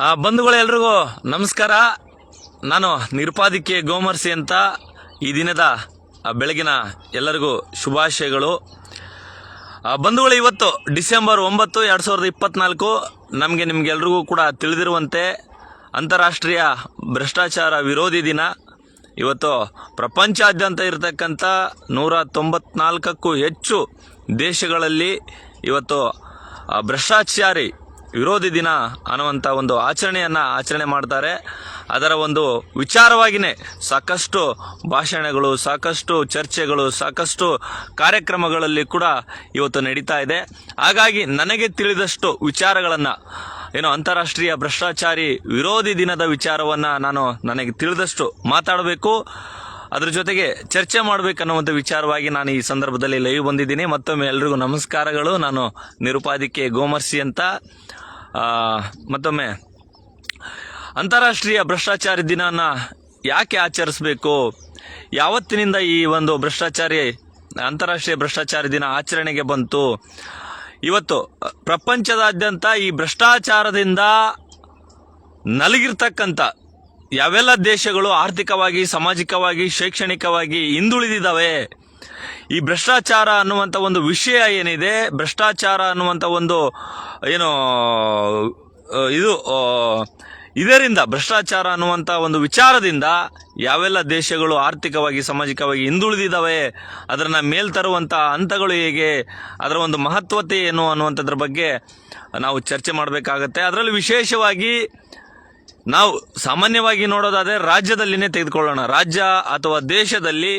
ಆ, ಬಂಧುಗಳು ಎಲ್ರಿಗೂ ನಮಸ್ಕಾರ. ನಾನು ನಿರುಪಾದಿಕೆ ಗೋಮರ್ಸಿ ಅಂತ ಈ ದಿನದ ಬೆಳಗಿನ ಎಲ್ಲರಿಗೂ ಶುಭಾಶಯಗಳು. ಬಂಧುಗಳು ಇವತ್ತು ಡಿಸೆಂಬರ್ ಒಂಬತ್ತು ಎರಡು ಸಾವಿರದ ಇಪ್ಪತ್ನಾಲ್ಕು ನಮಗೆ ನಿಮಗೆಲ್ರಿಗೂ ಕೂಡ ತಿಳಿದಿರುವಂತೆ ಅಂತಾರಾಷ್ಟ್ರೀಯ ಭ್ರಷ್ಟಾಚಾರ ವಿರೋಧಿ ದಿನ. ಇವತ್ತು ಪ್ರಪಂಚಾದ್ಯಂತ ಇರತಕ್ಕಂಥ ನೂರ ತೊಂಬತ್ನಾಲ್ಕಕ್ಕೂ ಹೆಚ್ಚು ದೇಶಗಳಲ್ಲಿ ಇವತ್ತು ಭ್ರಷ್ಟಾಚಾರಿ ವಿರೋಧಿ ದಿನ ಅನ್ನುವಂಥ ಒಂದು ಆಚರಣೆಯನ್ನು ಆಚರಣೆ ಮಾಡ್ತಾರೆ. ಅದರ ಒಂದು ವಿಚಾರವಾಗಿಯೇ ಸಾಕಷ್ಟು ಭಾಷಣಗಳು, ಸಾಕಷ್ಟು ಚರ್ಚೆಗಳು, ಸಾಕಷ್ಟು ಕಾರ್ಯಕ್ರಮಗಳಲ್ಲಿ ಕೂಡ ಇವತ್ತು ನಡೀತಾ ಇದೆ. ಹಾಗಾಗಿ ನನಗೆ ತಿಳಿದಷ್ಟು ವಿಚಾರಗಳನ್ನು, ಏನು ಅಂತಾರಾಷ್ಟ್ರೀಯ ಭ್ರಷ್ಟಾಚಾರಿ ವಿರೋಧಿ ದಿನದ ವಿಚಾರವನ್ನು ನಾನು ನನಗೆ ತಿಳಿದಷ್ಟು ಮಾತಾಡಬೇಕು. ಅದ್ರ ಜೊತೆಗೆ ಚರ್ಚೆ ಮಾಡಬೇಕನ್ನುವಂಥ ವಿಚಾರವಾಗಿ ನಾನು ಈ ಸಂದರ್ಭದಲ್ಲಿ ಲೈವ್ ಬಂದಿದ್ದೀನಿ. ಮತ್ತೊಮ್ಮೆ ಎಲ್ರಿಗೂ ನಮಸ್ಕಾರಗಳು. ನಾನು ನಿರುಪಾದಿಕೆ ಗೋಮರ್ಸಿ ಅಂತ. ಮತ್ತೊಮ್ಮೆ. ಅಂತಾರಾಷ್ಟ್ರೀಯ ಭ್ರಷ್ಟಾಚಾರ ದಿನನ ಯಾಕೆ ಆಚರಿಸಬೇಕು? ಯಾವತ್ತಿನಿಂದ ಈ ಒಂದು ಭ್ರಷ್ಟಾಚಾರಿ, ಅಂತಾರಾಷ್ಟ್ರೀಯ ಭ್ರಷ್ಟಾಚಾರ ದಿನ ಆಚರಣೆಗೆ ಬಂತು? ಇವತ್ತು, ಪ್ರಪಂಚದಾದ್ಯಂತ ಈ ಭ್ರಷ್ಟಾಚಾರದಿಂದ ನಲಗಿರ್ತಕ್ಕಂಥ ಯಾವೆಲ್ಲ ದೇಶಗಳು ಆರ್ಥಿಕವಾಗಿ, ಸಾಮಾಜಿಕವಾಗಿ, ಶೈಕ್ಷಣಿಕವಾಗಿ ಹಿಂದುಳಿದಿದ್ದಾವೆ? ಈ ಭ್ರಷ್ಟಾಚಾರ ಅನ್ನುವಂಥ ಒಂದು ವಿಷಯ ಏನಿದೆ, ಭ್ರಷ್ಟಾಚಾರ ಅನ್ನುವಂಥ ಒಂದು, ಏನು ಇದು ಇದರಿಂದ, ಭ್ರಷ್ಟಾಚಾರ ಅನ್ನುವಂಥ ಒಂದು ವಿಚಾರದಿಂದ ಯಾವೆಲ್ಲ ದೇಶಗಳು ಆರ್ಥಿಕವಾಗಿ, ಸಾಮಾಜಿಕವಾಗಿ ಹಿಂದುಳಿದಿದ್ದಾವೆ ಅದನ್ನು ಮೇಲ್ ತರುವಂಥ ಹಂತಗಳು ಹೇಗೆ, ಅದರ ಒಂದು ಮಹತ್ವತೆ ಏನು ಅನ್ನುವಂಥದ್ರ ಬಗ್ಗೆ ನಾವು ಚರ್ಚೆ ಮಾಡಬೇಕಾಗತ್ತೆ. ಅದರಲ್ಲಿ ವಿಶೇಷವಾಗಿ ನಾವು ಸಾಮಾನ್ಯವಾಗಿ ನೋಡೋದಾದರೆ ರಾಜ್ಯದಲ್ಲಿನೇ ತೆಗೆದುಕೊಳ್ಳೋಣ. ರಾಜ್ಯ ಅಥವಾ ದೇಶದಲ್ಲಿ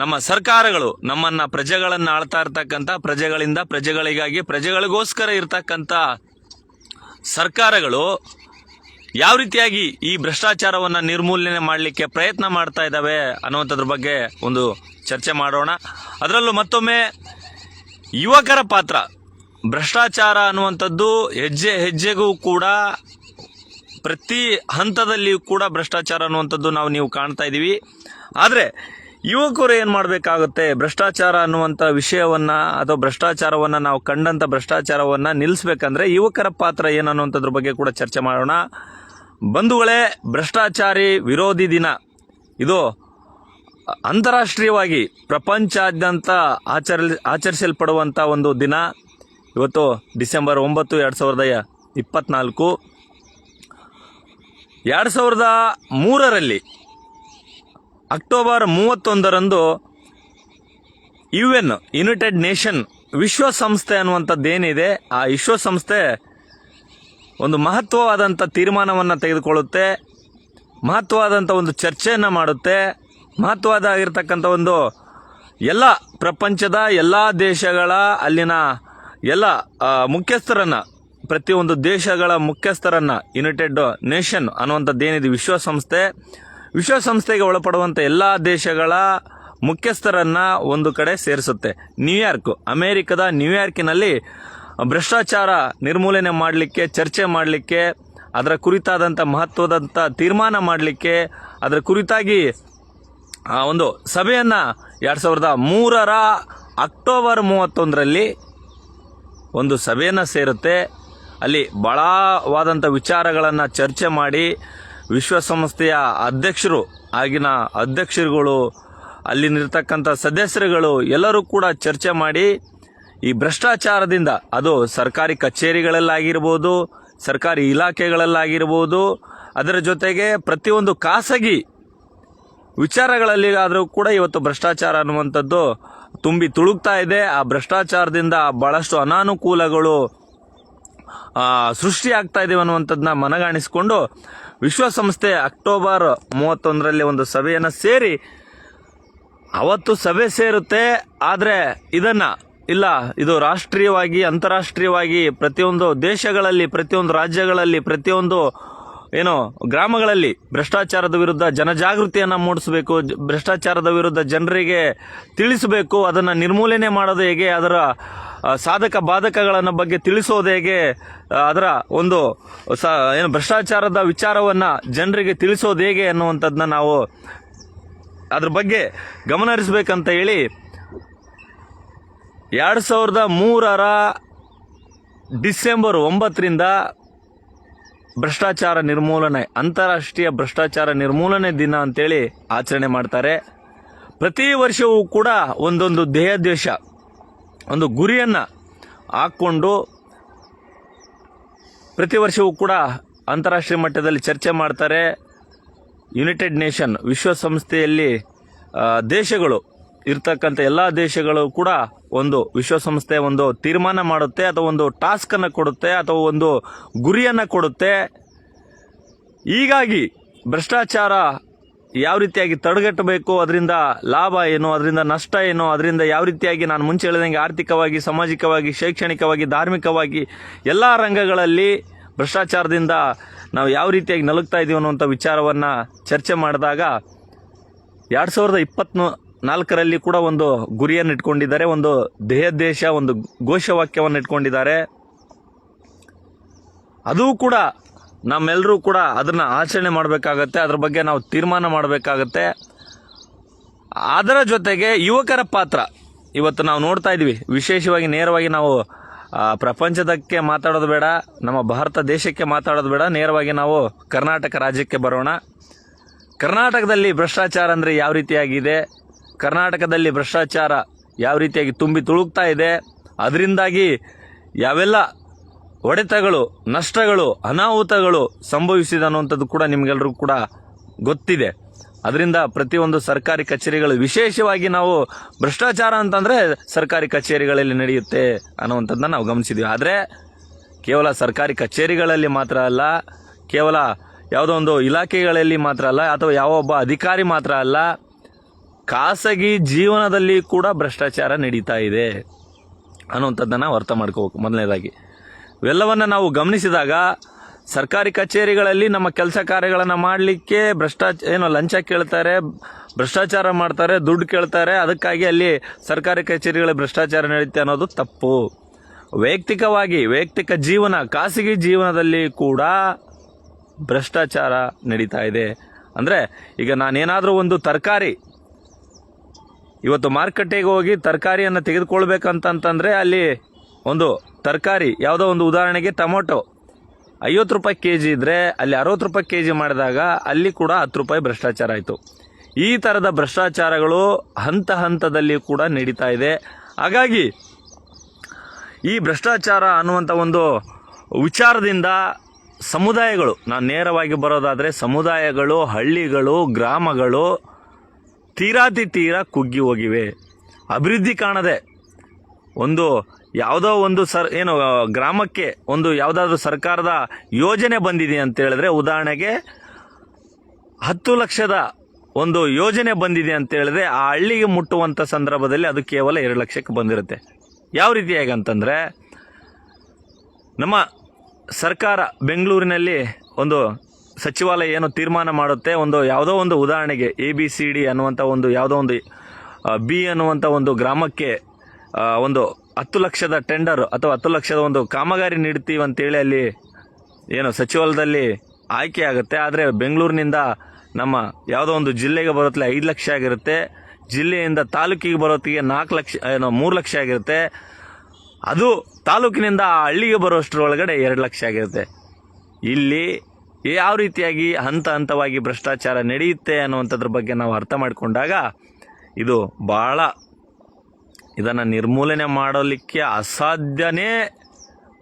ನಮ್ಮ ಸರ್ಕಾರಗಳು ನಮ್ಮನ್ನ ಪ್ರಜೆಗಳನ್ನು ಆಳ್ತಾ ಇರ್ತಕ್ಕಂಥ ಪ್ರಜೆಗಳಿಂದ ಪ್ರಜೆಗಳಿಗಾಗಿ ಪ್ರಜೆಗಳಿಗೋಸ್ಕರ ಇರ್ತಕ್ಕಂಥ ಸರ್ಕಾರಗಳು ಯಾವ ರೀತಿಯಾಗಿ ಈ ಭ್ರಷ್ಟಾಚಾರವನ್ನು ನಿರ್ಮೂಲನೆ ಮಾಡಲಿಕ್ಕೆ ಪ್ರಯತ್ನ ಮಾಡ್ತಾ ಇದ್ದಾವೆ ಅನ್ನುವಂಥದ್ರ ಬಗ್ಗೆ ಒಂದು ಚರ್ಚೆ ಮಾಡೋಣ. ಅದರಲ್ಲೂ ಮತ್ತೊಮ್ಮೆ ಯುವಕರ ಪಾತ್ರ. ಭ್ರಷ್ಟಾಚಾರ ಅನ್ನುವಂಥದ್ದು ಹೆಜ್ಜೆ ಹೆಜ್ಜೆಗೂ ಕೂಡ ಪ್ರತಿ ಹಂತದಲ್ಲಿಯೂ ಕೂಡ ಭ್ರಷ್ಟಾಚಾರ ಅನ್ನುವಂಥದ್ದು ನಾವು ನೀವು ಕಾಣ್ತಾ ಇದ್ದೀವಿ. ಆದರೆ ಯುವಕರು ಏನು ಮಾಡಬೇಕಾಗುತ್ತೆ? ಭ್ರಷ್ಟಾಚಾರ ಅನ್ನುವಂಥ ವಿಷಯವನ್ನ ಅಥವಾ ಭ್ರಷ್ಟಾಚಾರವನ್ನು ನಾವು ಕಂಡಂಥ ಭ್ರಷ್ಟಾಚಾರವನ್ನು ನಿಲ್ಲಿಸ್ಬೇಕಂದ್ರೆ ಯುವಕರ ಪಾತ್ರ ಏನು ಅನ್ನುವಂಥದ್ರ ಬಗ್ಗೆ ಕೂಡ ಚರ್ಚೆ ಮಾಡೋಣ. ಬಂಧುಗಳೇ, ಭ್ರಷ್ಟಾಚಾರಿ ವಿರೋಧಿ ದಿನ. ಇದು ಅಂತಾರಾಷ್ಟ್ರೀಯವಾಗಿ ಪ್ರಪಂಚಾದ್ಯಂತ ಆಚರ ಆಚರಿಸಲ್ಪಡುವಂಥ ಒಂದು ದಿನ. ಇವತ್ತು ಡಿಸೆಂಬರ್ ಒಂಬತ್ತು ಎರಡು ಸಾವಿರದ ಇಪ್ಪತ್ನಾಲ್ಕು. ಎರಡು ಸಾವಿರದ ಮೂರರಲ್ಲಿ ಅಕ್ಟೋಬರ್ ಮೂವತ್ತೊಂದರಂದು ಯು ಎನ್ ಯುನೈಟೆಡ್ ನೇಷನ್ ವಿಶ್ವಸಂಸ್ಥೆ ಅನ್ನುವಂಥದ್ದೇನಿದೆ, ಆ ವಿಶ್ವಸಂಸ್ಥೆ ಒಂದು ಮಹತ್ವವಾದಂಥ ತೀರ್ಮಾನವನ್ನು ತೆಗೆದುಕೊಳ್ಳುತ್ತೆ, ಮಹತ್ವವಾದಂಥ ಒಂದು ಚರ್ಚೆಯನ್ನು ಮಾಡುತ್ತೆ, ಮಹತ್ವದಾಗಿರ್ತಕ್ಕಂಥ ಒಂದು ಎಲ್ಲ ಪ್ರಪಂಚದ, ಎಲ್ಲ ದೇಶಗಳ ಅಲ್ಲಿನ ಎಲ್ಲ ಮುಖ್ಯಸ್ಥರನ್ನು, ಪ್ರತಿಯೊಂದು ದೇಶಗಳ ಮುಖ್ಯಸ್ಥರನ್ನು, ಯುನೈಟೆಡ್ ನೇಷನ್ ಅನ್ನುವಂಥದ್ದೇನಿದೆ ವಿಶ್ವಸಂಸ್ಥೆ ವಿಶ್ವಸಂಸ್ಥೆಗೆ ಒಳಪಡುವಂಥ ಎಲ್ಲ ದೇಶಗಳ ಮುಖ್ಯಸ್ಥರನ್ನ ಒಂದು ಕಡೆ ಸೇರಿಸುತ್ತೆ. ನ್ಯೂಯಾರ್ಕ್ ಅಮೆರಿಕದ ನ್ಯೂಯಾರ್ಕಿನಲ್ಲಿ ಭ್ರಷ್ಟಾಚಾರ ನಿರ್ಮೂಲನೆ ಮಾಡಲಿಕ್ಕೆ, ಚರ್ಚೆ ಮಾಡಲಿಕ್ಕೆ, ಅದರ ಕುರಿತಾದಂಥ ಮಹತ್ವದಂಥ ತೀರ್ಮಾನ ಮಾಡಲಿಕ್ಕೆ, ಅದರ ಕುರಿತಾಗಿ ಒಂದು ಸಭೆಯನ್ನು ಎರಡು ಸಾವಿರದ ಮೂರರ ಅಕ್ಟೋಬರ್ ಮೂವತ್ತೊಂದರಲ್ಲಿ ಒಂದು ಸಭೆಯನ್ನು ಸೇರುತ್ತೆ. ಅಲ್ಲಿ ಭಾಳವಾದಂಥ ವಿಚಾರಗಳನ್ನು ಚರ್ಚೆ ಮಾಡಿ ವಿಶ್ವಸಂಸ್ಥೆಯ ಅಧ್ಯಕ್ಷರು, ಆಗಿನ ಅಧ್ಯಕ್ಷರುಗಳು ಅಲ್ಲಿನಿರ್ತಕ್ಕಂಥ ಸದಸ್ಯರುಗಳು ಎಲ್ಲರೂ ಕೂಡ ಚರ್ಚೆ ಮಾಡಿ ಈ ಭ್ರಷ್ಟಾಚಾರದಿಂದ, ಅದು ಸರ್ಕಾರಿ ಕಚೇರಿಗಳಲ್ಲಾಗಿರ್ಬೋದು, ಸರ್ಕಾರಿ ಇಲಾಖೆಗಳಲ್ಲಾಗಿರ್ಬೋದು, ಅದರ ಜೊತೆಗೆ ಪ್ರತಿಯೊಂದು ಖಾಸಗಿ ವಿಚಾರಗಳಲ್ಲಿ ಆದರೂ ಕೂಡ ಇವತ್ತು ಭ್ರಷ್ಟಾಚಾರ ಅನ್ನುವಂಥದ್ದು ತುಂಬಿ ತುಳುಕ್ತಾ ಇದೆ. ಆ ಭ್ರಷ್ಟಾಚಾರದಿಂದ ಭಾಳಷ್ಟು ಅನಾನುಕೂಲಗಳು ಸೃಷ್ಟಿಯಾಗ್ತಾ ಇದೀವಿ ಅನ್ನುವಂಥದ್ದನ್ನ ಮನಗಾಣಿಸಿಕೊಂಡು ವಿಶ್ವಸಂಸ್ಥೆ ಅಕ್ಟೋಬರ್ ಮೂವತ್ತೊಂದರಲ್ಲಿ ಒಂದು ಸಭೆಯನ್ನು ಸೇರಿ ಅವತ್ತು ಸಭೆ ಸೇರುತ್ತೆ. ಆದರೆ ಇದನ್ನು, ಇಲ್ಲ, ಇದು ರಾಷ್ಟ್ರೀಯವಾಗಿ, ಅಂತಾರಾಷ್ಟ್ರೀಯವಾಗಿ ಪ್ರತಿಯೊಂದು ದೇಶಗಳಲ್ಲಿ, ಪ್ರತಿಯೊಂದು ರಾಜ್ಯಗಳಲ್ಲಿ, ಪ್ರತಿಯೊಂದು ಏನು ಗ್ರಾಮಗಳಲ್ಲಿ ಭ್ರಷ್ಟಾಚಾರದ ವಿರುದ್ಧ ಜನಜಾಗೃತಿಯನ್ನು ಮೂಡಿಸಬೇಕು, ಭ್ರಷ್ಟಾಚಾರದ ವಿರುದ್ಧ ಜನರಿಗೆ ತಿಳಿಸಬೇಕು, ಅದನ್ನು ನಿರ್ಮೂಲನೆ ಮಾಡೋದು ಹೇಗೆ, ಅದರ ಸಾಧಕ ಬಾಧಕಗಳನ್ನು ಬಗ್ಗೆ ತಿಳಿಸೋದು ಹೇಗೆ? ಅದರ ಒಂದು ಸ, ಏನು ಭ್ರಷ್ಟಾಚಾರದ ವಿಚಾರವನ್ನು ಜನರಿಗೆ ತಿಳಿಸೋದು ಹೇಗೆ ಅನ್ನುವಂಥದ್ದನ್ನ ನಾವು ಅದ್ರ ಬಗ್ಗೆ ಗಮನ ಹರಿಸ್ಬೇಕಂತ ಹೇಳಿ ಎರಡು ಸಾವಿರದ ಮೂರರ ಡಿಸೆಂಬರ್ ಒಂಬತ್ತರಿಂದ ಭ್ರಷ್ಟಾಚಾರ ನಿರ್ಮೂಲನೆ, ಅಂತಾರಾಷ್ಟ್ರೀಯ ಭ್ರಷ್ಟಾಚಾರ ನಿರ್ಮೂಲನೆ ದಿನ ಅಂತೇಳಿ ಆಚರಣೆ ಮಾಡ್ತಾರೆ. ಪ್ರತಿ ವರ್ಷವೂ ಕೂಡ ಒಂದೊಂದು ದೇಹದ್ವೇಷ ಒಂದು ಗುರಿಯನ್ನು ಹಾಕ್ಕೊಂಡು ಪ್ರತಿ ವರ್ಷವೂ ಕೂಡ ಅಂತಾರಾಷ್ಟ್ರೀಯ ಮಟ್ಟದಲ್ಲಿ ಚರ್ಚೆ ಮಾಡ್ತಾರೆ. ಯುನೈಟೆಡ್ ನೇಷನ್ ವಿಶ್ವಸಂಸ್ಥೆಯಲ್ಲಿ ದೇಶಗಳು, ಇರ್ತಕ್ಕಂಥ ಎಲ್ಲ ದೇಶಗಳು ಕೂಡ ಒಂದು ವಿಶ್ವಸಂಸ್ಥೆ ಒಂದು ತೀರ್ಮಾನ ಮಾಡುತ್ತೆ, ಅಥವಾ ಒಂದು ಟಾಸ್ಕನ್ನು ಕೊಡುತ್ತೆ, ಅಥವಾ ಒಂದು ಗುರಿಯನ್ನು ಕೊಡುತ್ತೆ. ಹೀಗಾಗಿ ಭ್ರಷ್ಟಾಚಾರ ಯಾವ ರೀತಿಯಾಗಿ ತಡೆಗಟ್ಟಬೇಕು, ಅದರಿಂದ ಲಾಭ ಏನು, ಅದರಿಂದ ನಷ್ಟ ಏನು, ಅದರಿಂದ ಯಾವ ರೀತಿಯಾಗಿ ನಾನು ಮುಂಚೆ ಹೇಳಿದಂಗೆ ಆರ್ಥಿಕವಾಗಿ, ಸಾಮಾಜಿಕವಾಗಿ, ಶೈಕ್ಷಣಿಕವಾಗಿ, ಧಾರ್ಮಿಕವಾಗಿ ಎಲ್ಲ ರಂಗಗಳಲ್ಲಿ ಭ್ರಷ್ಟಾಚಾರದಿಂದ ನಾವು ಯಾವ ರೀತಿಯಾಗಿ ನಲುಗ್ತಾ ಇದ್ದೀವಿ ಅನ್ನುವಂಥ ವಿಚಾರವನ್ನು ಚರ್ಚೆ ಮಾಡಿದಾಗ ಎರಡು ಸಾವಿರದ ಇಪ್ಪತ್ತ್ ನಾಲ್ಕರಲ್ಲಿ ಕೂಡ ಒಂದು ಗುರಿಯನ್ನು ಇಟ್ಕೊಂಡಿದ್ದಾರೆ, ಒಂದು ದೇಹದೇಶ ಒಂದು ಘೋಷವಾಕ್ಯವನ್ನು ಇಟ್ಕೊಂಡಿದ್ದಾರೆ. ಅದೂ ಕೂಡ ನಮ್ಮೆಲ್ಲರೂ ಕೂಡ ಅದನ್ನು ಆಚರಣೆ ಮಾಡಬೇಕಾಗತ್ತೆ. ಅದ್ರ ಬಗ್ಗೆ ನಾವು ತೀರ್ಮಾನ ಮಾಡಬೇಕಾಗತ್ತೆ. ಅದರ ಜೊತೆಗೆ ಯುವಕರ ಪಾತ್ರ. ಇವತ್ತು ನಾವು ನೋಡ್ತಾ ಇದ್ವಿ ವಿಶೇಷವಾಗಿ ನೇರವಾಗಿ ನಾವು ಪ್ರಪಂಚದಕ್ಕೆ ಮಾತಾಡೋದು ಬೇಡ, ನಮ್ಮ ಭಾರತ ದೇಶಕ್ಕೆ ಮಾತಾಡೋದು ಬೇಡ. ನೇರವಾಗಿ ನಾವು ಕರ್ನಾಟಕ ರಾಜ್ಯಕ್ಕೆ ಬರೋಣ. ಕರ್ನಾಟಕದಲ್ಲಿ ಭ್ರಷ್ಟಾಚಾರ ಅಂದರೆ ಯಾವ ರೀತಿಯಾಗಿದೆ? ಕರ್ನಾಟಕದಲ್ಲಿ ಭ್ರಷ್ಟಾಚಾರ ಯಾವ ರೀತಿಯಾಗಿ ತುಂಬಿ ತುಳುಕ್ತಾ ಇದೆ? ಅದರಿಂದಾಗಿ ಯಾವೆಲ್ಲ ಹೊಡೆತಗಳು, ನಷ್ಟಗಳು, ಅನಾಹುತಗಳು ಸಂಭವಿಸಿದೆ ಅನ್ನುವಂಥದ್ದು ಕೂಡ ನಿಮಗೆಲ್ಲರಿಗೂ ಕೂಡ ಗೊತ್ತಿದೆ. ಅದರಿಂದ ಪ್ರತಿಯೊಂದು ಸರ್ಕಾರಿ ಕಚೇರಿಗಳು, ವಿಶೇಷವಾಗಿ ನಾವು ಭ್ರಷ್ಟಾಚಾರ ಅಂತಂದರೆ ಸರ್ಕಾರಿ ಕಚೇರಿಗಳಲ್ಲಿ ನಡೆಯುತ್ತೆ ಅನ್ನುವಂಥದ್ದನ್ನ ನಾವು ಗಮನಿಸಿದ್ದೀವಿ ಆದರೆ ಕೇವಲ ಸರ್ಕಾರಿ ಕಚೇರಿಗಳಲ್ಲಿ ಮಾತ್ರ ಅಲ್ಲ, ಕೇವಲ ಯಾವುದೋ ಒಂದು ಇಲಾಖೆಗಳಲ್ಲಿ ಮಾತ್ರ ಅಲ್ಲ, ಅಥವಾ ಯಾವ ಒಬ್ಬ ಅಧಿಕಾರಿ ಮಾತ್ರ ಅಲ್ಲ, ಖಾಸಗಿ ಜೀವನದಲ್ಲಿ ಕೂಡ ಭ್ರಷ್ಟಾಚಾರ ನಡೀತಾ ಇದೆ ಅನ್ನುವಂಥದ್ದನ್ನು ನಾವು ಅರ್ಥ ಮಾಡ್ಕೋಬೇಕು ಮೊದಲನೇದಾಗಿ. ಇವೆಲ್ಲವನ್ನು ನಾವು ಗಮನಿಸಿದಾಗ ಸರ್ಕಾರಿ ಕಚೇರಿಗಳಲ್ಲಿ ನಮ್ಮ ಕೆಲಸ ಕಾರ್ಯಗಳನ್ನು ಮಾಡಲಿಕ್ಕೆ ಭ್ರಷ್ಟಾಚಾರ ಏನು ಲಂಚ ಕೇಳ್ತಾರೆ, ಭ್ರಷ್ಟಾಚಾರ ಮಾಡ್ತಾರೆ, ದುಡ್ಡು ಕೇಳ್ತಾರೆ. ಅದಕ್ಕಾಗಿ ಅಲ್ಲಿ ಸರ್ಕಾರಿ ಕಚೇರಿಗಳಲ್ಲಿ ಭ್ರಷ್ಟಾಚಾರ ನಡೆಯುತ್ತೆ ಅನ್ನೋದು ತಪ್ಪು. ವೈಯಕ್ತಿಕವಾಗಿ, ವೈಯಕ್ತಿಕ ಜೀವನ, ಖಾಸಗಿ ಜೀವನದಲ್ಲಿ ಕೂಡ ಭ್ರಷ್ಟಾಚಾರ ನಡೀತಾ ಇದೆ. ಅಂದರೆ ಈಗ ನಾನೇನಾದರೂ ಒಂದು ತರಕಾರಿ, ಇವತ್ತು ಮಾರುಕಟ್ಟೆಗೆ ಹೋಗಿ ತರಕಾರಿಯನ್ನು ತೆಗೆದುಕೊಳ್ಬೇಕಂತಂತಂದರೆ ಅಲ್ಲಿ ಒಂದು ತರಕಾರಿ, ಯಾವುದೋ ಒಂದು ಉದಾಹರಣೆಗೆ ಟೊಮೊಟೊ. ಐವತ್ತು ರೂಪಾಯಿ ಕೆ ಜಿ ಇದ್ದರೆ ಅಲ್ಲಿ ಅರವತ್ತು ರೂಪಾಯಿ ಕೆ ಜಿ ಮಾಡಿದಾಗ ಅಲ್ಲಿ ಕೂಡ ಹತ್ತು ರೂಪಾಯಿ ಭ್ರಷ್ಟಾಚಾರ ಆಯಿತು. ಈ ಥರದ ಭ್ರಷ್ಟಾಚಾರಗಳು ಹಂತ ಹಂತದಲ್ಲಿ ಕೂಡ ನಡೀತಾ ಇದೆ. ಹಾಗಾಗಿ ಈ ಭ್ರಷ್ಟಾಚಾರ ಅನ್ನುವಂಥ ಒಂದು ವಿಚಾರದಿಂದ ಸಮುದಾಯಗಳು, ನಾನು ನೇರವಾಗಿ ಬರೋದಾದರೆ ಸಮುದಾಯಗಳು, ಹಳ್ಳಿಗಳು, ಗ್ರಾಮಗಳು ತೀರಾತಿ ತೀರ ಕುಗ್ಗಿ ಹೋಗಿವೆ. ಅಭಿವೃದ್ಧಿ ಕಾಣದೆ ಒಂದು ಯಾವುದೋ ಒಂದು ಸರ್, ಏನು ಗ್ರಾಮಕ್ಕೆ ಒಂದು ಯಾವುದಾದ್ರೂ ಸರ್ಕಾರದ ಯೋಜನೆ ಬಂದಿದೆ ಅಂತ ಹೇಳಿದ್ರೆ ಉದಾಹರಣೆಗೆ ಹತ್ತು ಲಕ್ಷದ ಒಂದು ಯೋಜನೆ ಬಂದಿದೆ ಅಂತ ಹೇಳಿದ್ರೆ ಆ ಹಳ್ಳಿಗೆ ಮುಟ್ಟುವಂಥ ಸಂದರ್ಭದಲ್ಲಿ ಅದು ಕೇವಲ ಎರಡು ಲಕ್ಷಕ್ಕೆ ಬಂದಿರುತ್ತೆ. ಯಾವ ರೀತಿಯಾಗಿ ಅಂತಂದರೆ ನಮ್ಮ ಸರ್ಕಾರ ಬೆಂಗಳೂರಿನಲ್ಲಿ ಒಂದು ಸಚಿವಾಲಯ ಏನು ತೀರ್ಮಾನ ಮಾಡುತ್ತೆ, ಒಂದು ಯಾವುದೋ ಒಂದು ಉದಾಹರಣೆಗೆ ಎ ಬಿ ಸಿ ಡಿ ಅನ್ನುವಂಥ ಒಂದು ಯಾವುದೋ ಒಂದು ಬಿ ಅನ್ನುವಂಥ ಒಂದು ಗ್ರಾಮಕ್ಕೆ ಒಂದು ಹತ್ತು ಲಕ್ಷದ ಟೆಂಡರ್ ಅಥವಾ ಹತ್ತು ಲಕ್ಷದ ಒಂದು ಕಾಮಗಾರಿ ನೀಡ್ತೀವಿ ಅಂತೇಳಿ ಅಲ್ಲಿ ಏನು ಸಚಿವಾಲಯದಲ್ಲಿ ಆಯ್ಕೆ ಆಗುತ್ತೆ. ಆದರೆ ಬೆಂಗಳೂರಿನಿಂದ ನಮ್ಮ ಯಾವುದೋ ಒಂದು ಜಿಲ್ಲೆಗೆ ಬರೋತ್ಲೆ ಐದು ಲಕ್ಷ ಆಗಿರುತ್ತೆ. ಜಿಲ್ಲೆಯಿಂದ ತಾಲೂಕಿಗೆ ಬರೋತ್ತಿಗೆ ನಾಲ್ಕು ಲಕ್ಷ, ಏನೋ ಮೂರು ಲಕ್ಷ ಆಗಿರುತ್ತೆ. ಅದು ತಾಲೂಕಿನಿಂದ ಆ ಹಳ್ಳಿಗೆ ಬರೋಷ್ಟರೊಳಗಡೆ ಎರಡು ಲಕ್ಷ ಆಗಿರುತ್ತೆ. ಇಲ್ಲಿ ಯಾವ ರೀತಿಯಾಗಿ ಹಂತ ಹಂತವಾಗಿ ಭ್ರಷ್ಟಾಚಾರ ನಡೆಯುತ್ತೆ ಅನ್ನುವಂಥದ್ರ ಬಗ್ಗೆ ನಾವು ಅರ್ಥ ಮಾಡಿಕೊಂಡಾಗ ಇದು ಭಾಳ ಇದನ್ನು ನಿರ್ಮೂಲನೆ ಮಾಡಲಿಕ್ಕೆ ಅಸಾಧ್ಯನೇ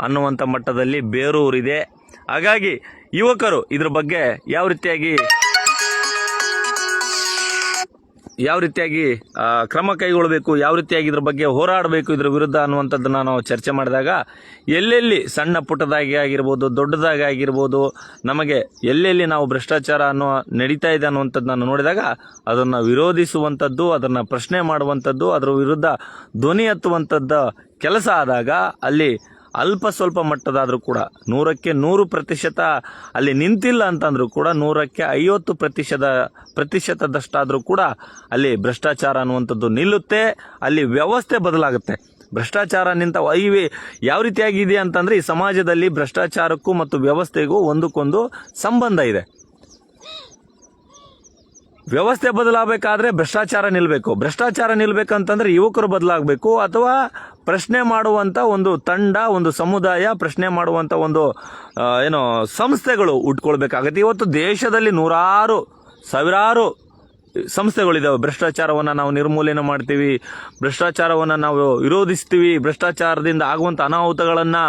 ಅನ್ನುವಂಥ ಮಟ್ಟದಲ್ಲಿ ಬೇರೂರಿದೆ. ಹಾಗಾಗಿ ಯುವಕರು ಇದ್ರ ಬಗ್ಗೆ ಯಾವ ರೀತಿಯಾಗಿ ಯಾವ ರೀತಿಯಾಗಿ ಕ್ರಮ ಕೈಗೊಳ್ಳಬೇಕು, ಯಾವ ರೀತಿಯಾಗಿ ಇದ್ರ ಬಗ್ಗೆ ಹೋರಾಡಬೇಕು ಇದರ ವಿರುದ್ಧ ಅನ್ನುವಂಥದ್ದನ್ನು ನಾವು ಚರ್ಚೆ ಮಾಡಿದಾಗ, ಎಲ್ಲೆಲ್ಲಿ ಸಣ್ಣ ಪುಟ್ಟದಾಗಿ ಆಗಿರ್ಬೋದು, ದೊಡ್ಡದಾಗಿ ಆಗಿರ್ಬೋದು, ನಮಗೆ ಎಲ್ಲೆಲ್ಲಿ ನಾವು ಭ್ರಷ್ಟಾಚಾರ ಅನ್ನೋ ನಡೀತಾ ಇದೆ ಅನ್ನುವಂಥದ್ದನ್ನ ನೋಡಿದಾಗ, ಅದನ್ನು ವಿರೋಧಿಸುವಂಥದ್ದು, ಅದನ್ನು ಪ್ರಶ್ನೆ ಮಾಡುವಂಥದ್ದು, ಅದರ ವಿರುದ್ಧ ಧ್ವನಿ ಎತ್ತುವಂಥದ್ದು ಕೆಲಸ ಆದಾಗ, ಅಲ್ಲಿ ಅಲ್ಪ ಸ್ವಲ್ಪ ಮಟ್ಟದಾದರೂ ಕೂಡ ನೂರಕ್ಕೆ ನೂರು ಪ್ರತಿಶತ ಅಲ್ಲಿ ನಿಂತಿಲ್ಲ ಅಂತಂದ್ರೂ ಕೂಡ ನೂರಕ್ಕೆ ಐವತ್ತು ಪ್ರತಿಶತ ಪ್ರತಿಶತದಷ್ಟಾದರೂ ಕೂಡ ಅಲ್ಲಿ ಭ್ರಷ್ಟಾಚಾರ ಅನ್ನುವಂಥದ್ದು ನಿಲ್ಲುತ್ತೆ, ಅಲ್ಲಿ ವ್ಯವಸ್ಥೆ ಬದಲಾಗುತ್ತೆ. ಭ್ರಷ್ಟಾಚಾರ ನಿಂತ ಇವೆ ಯಾವ ರೀತಿಯಾಗಿದೆ ಅಂತಂದರೆ ಈ ಸಮಾಜದಲ್ಲಿ ಭ್ರಷ್ಟಾಚಾರಕ್ಕೂ ಮತ್ತು ವ್ಯವಸ್ಥೆಗೂ ಒಂದಕ್ಕೊಂದು ಸಂಬಂಧ ಇದೆ. ವ್ಯವಸ್ಥೆ ಬದಲಾಗಬೇಕಾದ್ರೆ ಭ್ರಷ್ಟಾಚಾರ ನಿಲ್ಲಬೇಕು ಭ್ರಷ್ಟಾಚಾರ ನಿಲ್ಬೇಕಂತಂದ್ರೆ ಯುವಕರು ಬದಲಾಗಬೇಕು ಅಥವಾ ಪ್ರಶ್ನೆ ಮಾಡುವಂಥ ಒಂದು ತಂಡ, ಒಂದು ಸಮುದಾಯ ಪ್ರಶ್ನೆ ಮಾಡುವಂಥ ಒಂದು ಏನು ಸಂಸ್ಥೆಗಳು ಉಟ್ಕೊಳ್ಬೇಕಾಗತ್ತೆ. ಇವತ್ತು ದೇಶದಲ್ಲಿ ನೂರಾರು, ಸಾವಿರಾರು ಸಂಸ್ಥೆಗಳಿದ್ದಾವೆ ಭ್ರಷ್ಟಾಚಾರವನ್ನು ನಾವು ನಿರ್ಮೂಲನೆ ಮಾಡ್ತೀವಿ, ಭ್ರಷ್ಟಾಚಾರವನ್ನು ನಾವು ವಿರೋಧಿಸ್ತೀವಿ, ಭ್ರಷ್ಟಾಚಾರದಿಂದ ಆಗುವಂಥ ಅನಾಹುತಗಳನ್ನು,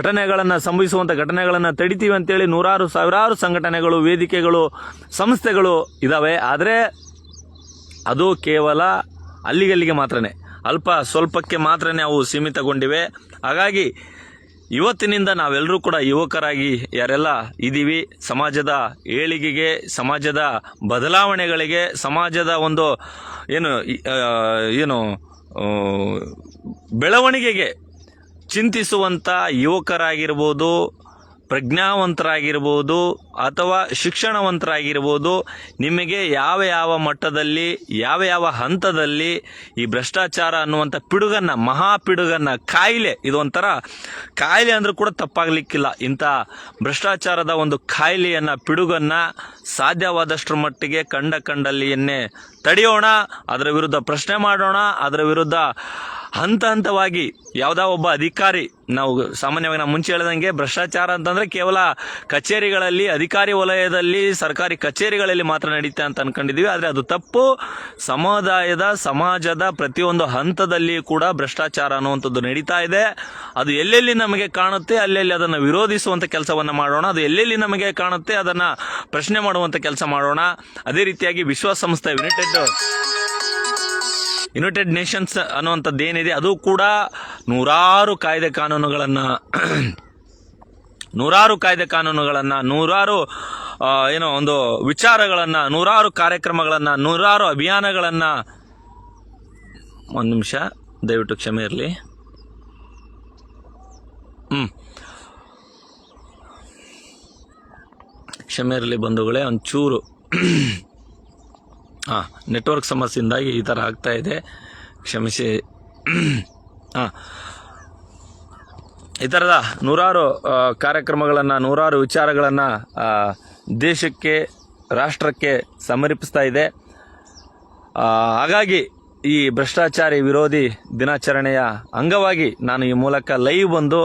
ಘಟನೆಗಳನ್ನು ಸಂಭವಿಸುವಂಥ ಘಟನೆಗಳನ್ನು ತಡಿತೀವಿ ಅಂತೇಳಿ ನೂರಾರು, ಸಾವಿರಾರು ಸಂಘಟನೆಗಳು, ವೇದಿಕೆಗಳು, ಸಂಸ್ಥೆಗಳು ಇದ್ದಾವೆ ಆದರೆ ಅದು ಕೇವಲ ಅಲ್ಲಿಗಲ್ಲಿಗೆ ಮಾತ್ರನೇ. ಅಲ್ಪ ಸ್ವಲ್ಪಕ್ಕೆ ಮಾತ್ರನೇ ಅವು ಸೀಮಿತಗೊಂಡಿವೆ. ಹಾಗಾಗಿ ಇವತ್ತಿನಿಂದ ನಾವೆಲ್ಲರೂ ಕೂಡ ಯುವಕರಾಗಿ ಯಾರೆಲ್ಲ ಇದ್ದೀವಿ ಸಮಾಜದ ಏಳಿಗೆಗೆ, ಸಮಾಜದ ಬದಲಾವಣೆಗಳಿಗೆ, ಸಮಾಜದ ಒಂದು, ಏನು ಏನು ಬೆಳವಣಿಗೆಗೆ ಚಿಂತಿಸುವಂಥ ಯುವಕರಾಗಿರ್ಬೋದು ಪ್ರಜ್ಞಾವಂತರಾಗಿರ್ಬೋದು ಅಥವಾ ಶಿಕ್ಷಣವಂತರಾಗಿರ್ಬೋದು, ನಿಮಗೆ ಯಾವ ಯಾವ ಮಟ್ಟದಲ್ಲಿ, ಯಾವ ಯಾವ ಹಂತದಲ್ಲಿ ಈ ಭ್ರಷ್ಟಾಚಾರ ಅನ್ನುವಂಥ ಪಿಡುಗನ್ನ, ಮಹಾ ಪಿಡುಗನ್ನ ಕಾಯಿಲೆ ಇದು ಒಂಥರ ಕಾಯಿಲೆ ಅಂದರೂ ಕೂಡ ತಪ್ಪಾಗಲಿಕ್ಕಿಲ್ಲ. ಇಂಥ ಭ್ರಷ್ಟಾಚಾರದ ಒಂದು ಕಾಯಿಲೆಯನ್ನು, ಪಿಡುಗನ್ನ ಸಾಧ್ಯವಾದಷ್ಟರ ಮಟ್ಟಿಗೆ ಕಂಡ ಕಂಡಲ್ಲಿಯನ್ನೇ ತಡೆಯೋಣ, ಅದರ ವಿರುದ್ಧ ಪ್ರಶ್ನೆ ಮಾಡೋಣ, ಅದರ ವಿರುದ್ಧ ಹಂತ ಹಂತವಾಗಿ ಯಾವುದೋ ಒಬ್ಬ ಅಧಿಕಾರಿ, ನಾವು ಸಾಮಾನ್ಯವಾಗಿ ನಾವು ಮುಂಚೆ ಹೇಳಿದಂಗೆ ಭ್ರಷ್ಟಾಚಾರ ಅಂತಂದ್ರೆ ಕೇವಲ ಕಚೇರಿಗಳಲ್ಲಿ, ಅಧಿಕಾರಿ ವಲಯದಲ್ಲಿ, ಸರ್ಕಾರಿ ಕಚೇರಿಗಳಲ್ಲಿ ಮಾತ್ರ ನಡೀತೆ ಅಂತ ಅನ್ಕೊಂಡಿದೀವಿ. ಆದರೆ ಅದು ತಪ್ಪು. ಸಮುದಾಯದ, ಸಮಾಜದ ಪ್ರತಿಯೊಂದು ಹಂತದಲ್ಲಿ ಕೂಡ ಭ್ರಷ್ಟಾಚಾರ ಅನ್ನುವಂಥದ್ದು ನಡೀತಾ ಇದೆ. ಅದು ಎಲ್ಲೆಲ್ಲಿ ನಮಗೆ ಕಾಣುತ್ತೆ, ಅಲ್ಲೆಲ್ಲಿ ಅದನ್ನು ವಿರೋಧಿಸುವಂಥ ಕೆಲಸವನ್ನು ಮಾಡೋಣ, ಅದು ಎಲ್ಲೆಲ್ಲಿ ನಮಗೆ ಕಾಣುತ್ತೆ, ಅದನ್ನು ಪ್ರಶ್ನೆ ಮಾಡುವಂಥ ಕೆಲಸ ಮಾಡೋಣ. ಅದೇ ರೀತಿಯಾಗಿ ವಿಶ್ವಸಂಸ್ಥೆ ಯುನೈಟೆಡ್ ಯುನೈಟೆಡ್ ನೇಷನ್ಸ್ ಅನ್ನುವಂಥದ್ದು ಏನಿದೆ ಅದು ಕೂಡ ನೂರಾರು ಕಾಯ್ದೆ ಕಾನೂನುಗಳನ್ನು ನೂರಾರು ಕಾಯ್ದೆ ಕಾನೂನುಗಳನ್ನು, ನೂರಾರು ಏನೋ ಒಂದು ವಿಚಾರಗಳನ್ನು, ನೂರಾರು ಕಾರ್ಯಕ್ರಮಗಳನ್ನು, ನೂರಾರು ಅಭಿಯಾನಗಳನ್ನು. ಒಂದು ನಿಮಿಷ, ದಯವಿಟ್ಟು ಕ್ಷಮೆ ಇರಲಿ. ಹ್ಞೂ ಕ್ಷಮೆ ಇರಲಿ ಬಂಧುಗಳೇ, ಒಂಚೂರು. ಹಾಂ ನೆಟ್ವರ್ಕ್ ಸಮಸ್ಯೆಯಿಂದಾಗಿ ಈ ಥರ ಆಗ್ತಾ ಇದೆ. ಕ್ಷಮಿಸಿ. ಹಾಂ. ಈ ಥರದ ನೂರಾರು ಕಾರ್ಯಕ್ರಮಗಳನ್ನು, ನೂರಾರು ವಿಚಾರಗಳನ್ನು ದೇಶಕ್ಕೆ, ರಾಷ್ಟ್ರಕ್ಕೆ ಸಮರ್ಪಿಸ್ತಾ ಇದೆ. ಹಾಗಾಗಿ ಈ ಭ್ರಷ್ಟಾಚಾರಿ ವಿರೋಧಿ ದಿನಾಚರಣೆಯ ಅಂಗವಾಗಿ ನಾನು ಈ ಮೂಲಕ ಲೈವ್ ಬಂದು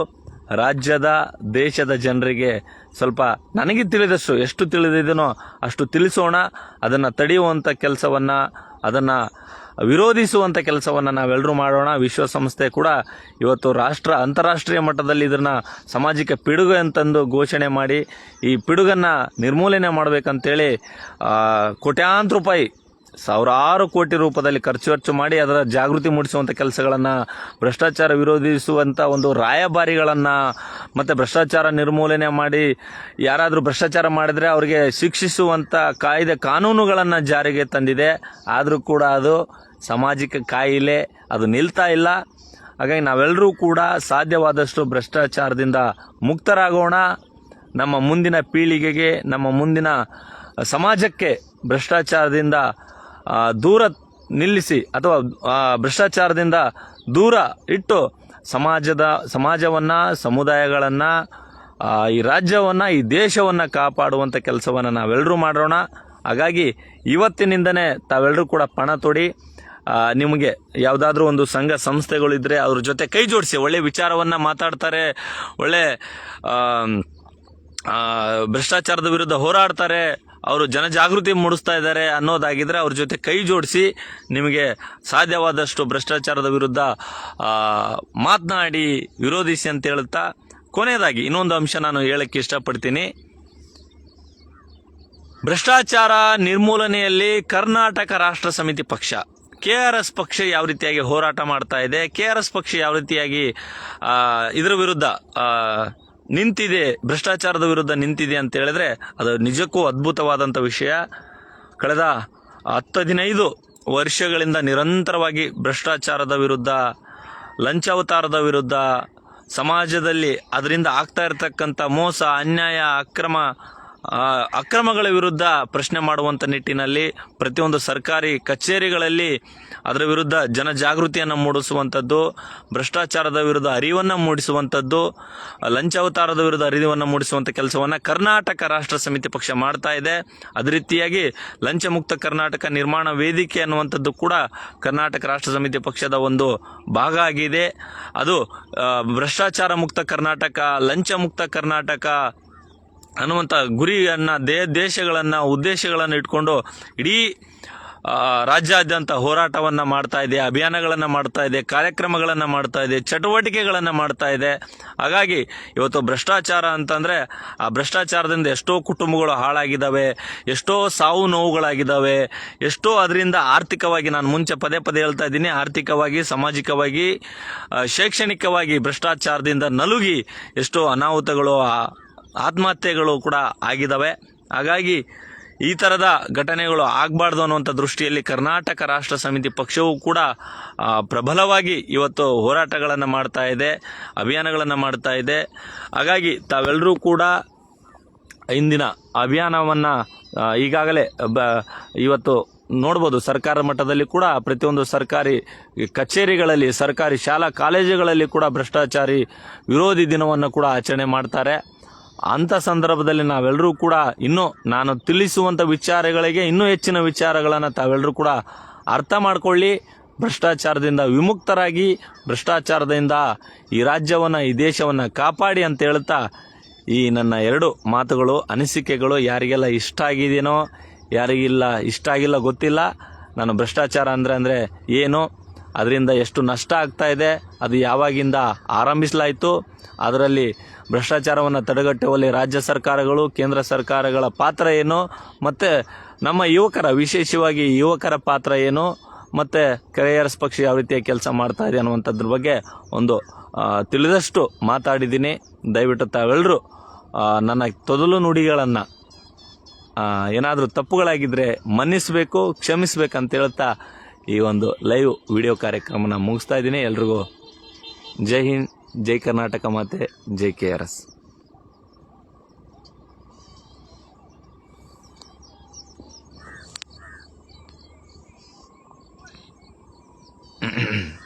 ರಾಜ್ಯದ, ದೇಶದ ಜನರಿಗೆ ಸ್ವಲ್ಪ ನನಗೆ ತಿಳಿದಷ್ಟು ಎಷ್ಟು ತಿಳಿದಿದೆನೋ ಅಷ್ಟು ತಿಳಿಸೋಣ, ಅದನ್ನು ತಡೆಯುವಂಥ ಕೆಲಸವನ್ನು, ಅದನ್ನು ವಿರೋಧಿಸುವಂಥ ಕೆಲಸವನ್ನು ನಾವೆಲ್ಲರೂ ಮಾಡೋಣ. ವಿಶ್ವಸಂಸ್ಥೆ ಕೂಡ ಇವತ್ತು ರಾಷ್ಟ್ರ, ಅಂತಾರಾಷ್ಟ್ರೀಯ ಮಟ್ಟದಲ್ಲಿ ಇದನ್ನು ಸಾಮಾಜಿಕ ಪಿಡುಗು ಅಂತಂದು ಘೋಷಣೆ ಮಾಡಿ ಈ ಪಿಡುಗನ್ನು ನಿರ್ಮೂಲನೆ ಮಾಡಬೇಕಂತೇಳಿ ಕೋಟ್ಯಾಂತರ ರೂಪಾಯಿ ಸಾವಿರಾರು ಕೋಟಿ ರೂಪದಲ್ಲಿ ಖರ್ಚು ವೆಚ್ಚ ಮಾಡಿ ಅದರ ಜಾಗೃತಿ ಮೂಡಿಸುವಂಥ ಕೆಲಸಗಳನ್ನು ಭ್ರಷ್ಟಾಚಾರ ವಿರೋಧಿಸುವಂಥ ಒಂದು ರಾಯಭಾರಿಗಳನ್ನು ಮತ್ತು ಭ್ರಷ್ಟಾಚಾರ ನಿರ್ಮೂಲನೆ ಮಾಡಿ ಯಾರಾದರೂ ಭ್ರಷ್ಟಾಚಾರ ಮಾಡಿದರೆ ಅವರಿಗೆ ಶಿಕ್ಷಿಸುವಂಥ ಕಾಯ್ದೆ ಕಾನೂನುಗಳನ್ನು ಜಾರಿಗೆ ತಂದಿದೆ. ಆದರೂ ಕೂಡ ಅದು ಸಾಮಾಜಿಕ ಕಾಯಿಲೆ, ಅದು ನಿಲ್ತಾ ಇಲ್ಲ. ಹಾಗಾಗಿ ನಾವೆಲ್ಲರೂ ಕೂಡ ಸಾಧ್ಯವಾದಷ್ಟು ಭ್ರಷ್ಟಾಚಾರದಿಂದ ಮುಕ್ತರಾಗೋಣ. ನಮ್ಮ ಮುಂದಿನ ಪೀಳಿಗೆಗೆ, ನಮ್ಮ ಮುಂದಿನ ಸಮಾಜಕ್ಕೆ ಭ್ರಷ್ಟಾಚಾರದಿಂದ ದೂರ ನಿಲ್ಲಿಸಿ ಅಥವಾ ಭ್ರಷ್ಟಾಚಾರದಿಂದ ದೂರ ಇಟ್ಟು ಸಮಾಜದ, ಸಮಾಜವನ್ನು, ಸಮುದಾಯಗಳನ್ನು ಈ ರಾಜ್ಯವನ್ನು, ಈ ದೇಶವನ್ನು ಕಾಪಾಡುವಂಥ ಕೆಲಸವನ್ನು ನಾವೆಲ್ಲರೂ ಮಾಡೋಣ. ಹಾಗಾಗಿ ಇವತ್ತಿನಿಂದನೇ ತಾವೆಲ್ಲರೂ ಕೂಡ ಪಣ ತೊಡಿ. ನಿಮಗೆ ಯಾವುದಾದ್ರೂ ಒಂದು ಸಂಘ ಸಂಸ್ಥೆಗಳಿದ್ದರೆ ಅವ್ರ ಜೊತೆ ಕೈ ಜೋಡಿಸಿ. ಒಳ್ಳೆ ವಿಚಾರವನ್ನು ಮಾತಾಡ್ತಾರೆ. ಒಳ್ಳೆ ಭ್ರಷ್ಟಾಚಾರದ ವಿರುದ್ಧ ಹೋರಾಡ್ತಾರೆ. ಅವರು ಜನಜಾಗೃತಿ ಮೂಡಿಸ್ತಾ ಇದ್ದಾರೆ ಅನ್ನೋದಾಗಿದ್ರೆ ಅವ್ರ ಜೊತೆ ಕೈ ಜೋಡಿಸಿ ನಿಮಗೆ ಸಾಧ್ಯವಾದಷ್ಟು ಭ್ರಷ್ಟಾಚಾರದ ವಿರುದ್ಧ ಮಾತನಾಡಿ, ವಿರೋಧಿಸಿ ಅಂತ ಹೇಳುತ್ತಾ ಕೊನೆಯದಾಗಿ ಇನ್ನೊಂದು ಅಂಶ ನಾನು ಹೇಳಕ್ಕೆ ಇಷ್ಟಪಡ್ತೀನಿ. ಭ್ರಷ್ಟಾಚಾರ ನಿರ್ಮೂಲನೆಯಲ್ಲಿ ಕರ್ನಾಟಕ ರಾಷ್ಟ್ರ ಸಮಿತಿ ಪಕ್ಷ, ಕೆ ಆರ್ ಎಸ್ ಪಕ್ಷ ಯಾವ ರೀತಿಯಾಗಿ ಹೋರಾಟ ಮಾಡ್ತಾ ಇದೆ, ಕೆ ಆರ್ ಎಸ್ ಪಕ್ಷ ಯಾವ ರೀತಿಯಾಗಿ ಇದರ ವಿರುದ್ಧ ನಿಂತಿದೆ, ಭ್ರಷ್ಟಾಚಾರದ ವಿರುದ್ಧ ನಿಂತಿದೆ ಅಂತ ಹೇಳಿದ್ರೆ ಅದು ನಿಜಕ್ಕೂ ಅದ್ಭುತವಾದಂಥ ವಿಷಯ. ಕಳೆದ ಹತ್ತು ಹದಿನೈದು ವರ್ಷಗಳಿಂದ ನಿರಂತರವಾಗಿ ಭ್ರಷ್ಟಾಚಾರದ ವಿರುದ್ಧ, ಲಂಚಾವತಾರದ ವಿರುದ್ಧ, ಸಮಾಜದಲ್ಲಿ ಅದರಿಂದ ಆಗ್ತಾ ಇರತಕ್ಕಂಥ ಮೋಸ, ಅನ್ಯಾಯ, ಅಕ್ರಮ ಅಕ್ರಮಗಳ ವಿರುದ್ಧ ಪ್ರಶ್ನೆ ಮಾಡುವಂಥ ನಿಟ್ಟಿನಲ್ಲಿ ಪ್ರತಿಯೊಂದು ಸರ್ಕಾರಿ ಕಚೇರಿಗಳಲ್ಲಿ ಅದರ ವಿರುದ್ಧ ಜನಜಾಗೃತಿಯನ್ನು ಮೂಡಿಸುವಂಥದ್ದು, ಭ್ರಷ್ಟಾಚಾರದ ವಿರುದ್ಧ ಅರಿವನ್ನು ಮೂಡಿಸುವಂಥದ್ದು ಲಂಚಾವತಾರದ ವಿರುದ್ಧ ಅರಿವನ್ನು ಮೂಡಿಸುವಂಥ ಕೆಲಸವನ್ನು ಕರ್ನಾಟಕ ರಾಷ್ಟ್ರ ಸಮಿತಿ ಪಕ್ಷ ಮಾಡ್ತಾ ಇದೆ. ಅದೇ ರೀತಿಯಾಗಿ ಲಂಚ ಮುಕ್ತ ಕರ್ನಾಟಕ ನಿರ್ಮಾಣ ವೇದಿಕೆ ಅನ್ನುವಂಥದ್ದು ಕೂಡ ಕರ್ನಾಟಕ ರಾಷ್ಟ್ರ ಸಮಿತಿ ಪಕ್ಷದ ಒಂದು ಭಾಗ ಆಗಿದೆ. ಅದು ಭ್ರಷ್ಟಾಚಾರ ಮುಕ್ತ ಕರ್ನಾಟಕ, ಲಂಚ ಮುಕ್ತ ಕರ್ನಾಟಕ ಅನ್ನುವಂಥ ಗುರಿಯನ್ನು ದೇ, ದೇಶಗಳನ್ನು, ಉದ್ದೇಶಗಳನ್ನು ಇಟ್ಕೊಂಡು ಇಡೀ ರಾಜ್ಯಾದ್ಯಂತ ಹೋರಾಟವನ್ನು ಮಾಡ್ತಾ ಇದೆ, ಅಭಿಯಾನಗಳನ್ನು ಮಾಡ್ತಾ ಇದೆ, ಕಾರ್ಯಕ್ರಮಗಳನ್ನು ಮಾಡ್ತಾ ಇದೆ, ಚಟುವಟಿಕೆಗಳನ್ನು ಮಾಡ್ತಾ ಇದೆ. ಹಾಗಾಗಿ ಇವತ್ತು ಭ್ರಷ್ಟಾಚಾರ ಅಂತಂದರೆ ಆ ಭ್ರಷ್ಟಾಚಾರದಿಂದ ಎಷ್ಟೋ ಕುಟುಂಬಗಳು ಹಾಳಾಗಿದ್ದಾವೆ, ಎಷ್ಟೋ ಸಾವು ನೋವುಗಳಾಗಿದ್ದಾವೆ, ಎಷ್ಟೋ ಅದರಿಂದ ಆರ್ಥಿಕವಾಗಿ ನಾನು ಮುಂಚೆ ಪದೇ ಪದೇ ಹೇಳ್ತಾ ಇದ್ದೀನಿ, ಆರ್ಥಿಕವಾಗಿ, ಸಾಮಾಜಿಕವಾಗಿ ಶೈಕ್ಷಣಿಕವಾಗಿ ಭ್ರಷ್ಟಾಚಾರದಿಂದ ನಲುಗಿ ಎಷ್ಟೋ ಅನಾಹುತಗಳು ಆತ್ಮಹತ್ಯೆಗಳು ಕೂಡ ಆಗಿದ್ದಾವೆ ಹಾಗಾಗಿ ಈ ಥರದ ಘಟನೆಗಳು ಆಗಬಾರ್ದು ಅನ್ನುವಂಥ ದೃಷ್ಟಿಯಲ್ಲಿ ಕರ್ನಾಟಕ ರಾಷ್ಟ್ರ ಸಮಿತಿ ಪಕ್ಷವು ಕೂಡ ಪ್ರಬಲವಾಗಿ ಇವತ್ತು ಹೋರಾಟಗಳನ್ನು ಮಾಡ್ತಾ ಇದೆ, ಅಭಿಯಾನಗಳನ್ನು ಮಾಡ್ತಾ ಇದೆ. ಹಾಗಾಗಿ ತಾವೆಲ್ಲರೂ ಕೂಡ ಇಂದಿನ ಅಭಿಯಾನವನ್ನು ಈಗಾಗಲೇ, ಬ, ಇವತ್ತು ನೋಡ್ಬೋದು. ಸರ್ಕಾರ ಮಟ್ಟದಲ್ಲಿ ಕೂಡ ಪ್ರತಿಯೊಂದು ಸರ್ಕಾರಿ ಕಚೇರಿಗಳಲ್ಲಿ, ಸರ್ಕಾರಿ ಶಾಲಾ ಕಾಲೇಜುಗಳಲ್ಲಿ ಕೂಡ ಭ್ರಷ್ಟಾಚಾರಿ ವಿರೋಧಿ ದಿನವನ್ನು ಕೂಡ ಆಚರಣೆ ಮಾಡ್ತಾರೆ. ಅಂಥ ಸಂದರ್ಭದಲ್ಲಿ ನಾವೆಲ್ಲರೂ ಕೂಡ ಇನ್ನೂ ನಾನು ತಿಳಿಸುವಂಥ ವಿಚಾರಗಳಿಗೆ, ಇನ್ನೂ ಹೆಚ್ಚಿನ ವಿಚಾರಗಳನ್ನು ತಾವೆಲ್ಲರೂ ಕೂಡ ಅರ್ಥ ಮಾಡಿಕೊಳ್ಳಿ. ಭ್ರಷ್ಟಾಚಾರದಿಂದ ವಿಮುಕ್ತರಾಗಿ, ಭ್ರಷ್ಟಾಚಾರದಿಂದ ಈ ರಾಜ್ಯವನ್ನು, ಈ ದೇಶವನ್ನು ಕಾಪಾಡಿ ಅಂತ ಹೇಳ್ತಾ ಈ ನನ್ನ ಎರಡು ಮಾತುಗಳು, ಅನಿಸಿಕೆಗಳು ಯಾರಿಗೆಲ್ಲ ಇಷ್ಟ ಆಗಿದೆಯೋ ಯಾರಿಗಿಲ್ಲ, ಇಷ್ಟ ಆಗಿಲ್ಲ ಗೊತ್ತಿಲ್ಲ. ನಾನು ಭ್ರಷ್ಟಾಚಾರ ಅಂದರೆ ಅಂದರೆ ಏನು? ಅದರಿಂದ ಎಷ್ಟು ನಷ್ಟ ಆಗ್ತಾ ಇದೆ? ಅದು ಯಾವಾಗಿಂದ ಆರಂಭಿಸಲಾಯಿತು? ಅದರಲ್ಲಿ ಭ್ರಷ್ಟಾಚಾರವನ್ನು ತಡೆಗಟ್ಟುವಲ್ಲಿ ರಾಜ್ಯ ಸರ್ಕಾರಗಳು, ಕೇಂದ್ರ ಸರ್ಕಾರಗಳ ಪಾತ್ರ ಏನು, ಮತ್ತು ನಮ್ಮ ಯುವಕರ, ವಿಶೇಷವಾಗಿ ಯುವಕರ ಪಾತ್ರ ಏನು, ಮತ್ತು ಕೆರೆಯರ್ಸ್ ಪಕ್ಷ ಯಾವ ರೀತಿಯ ಕೆಲಸ ಮಾಡ್ತಾ ಇದೆ ಅನ್ನುವಂಥದ್ರ ಬಗ್ಗೆ ಒಂದು ತಿಳಿದಷ್ಟು ಮಾತಾಡಿದ್ದೀನಿ. ದಯವಿಟ್ಟು ತಾವೆಲ್ಲರೂ ನನ್ನ ತೊದಲು ನುಡಿಗಳನ್ನು ಏನಾದರೂ ತಪ್ಪುಗಳಾಗಿದ್ದರೆ ಮನ್ನಿಸಬೇಕು, ಕ್ಷಮಿಸಬೇಕಂತ ಹೇಳ್ತಾ ಈ ಒಂದು ಲೈವ್ ವಿಡಿಯೋ ಕಾರ್ಯಕ್ರಮನ ಮುಗಿಸ್ತಾ ಇದ್ದೀನಿ. ಎಲ್ರಿಗೂ ಜೈ ಹಿಂದ್. ಜೈ ಕರ್ನಾಟಕ ಮಾತೆ ಜೈ ಕೆ ಆರ್ ಎಸ್.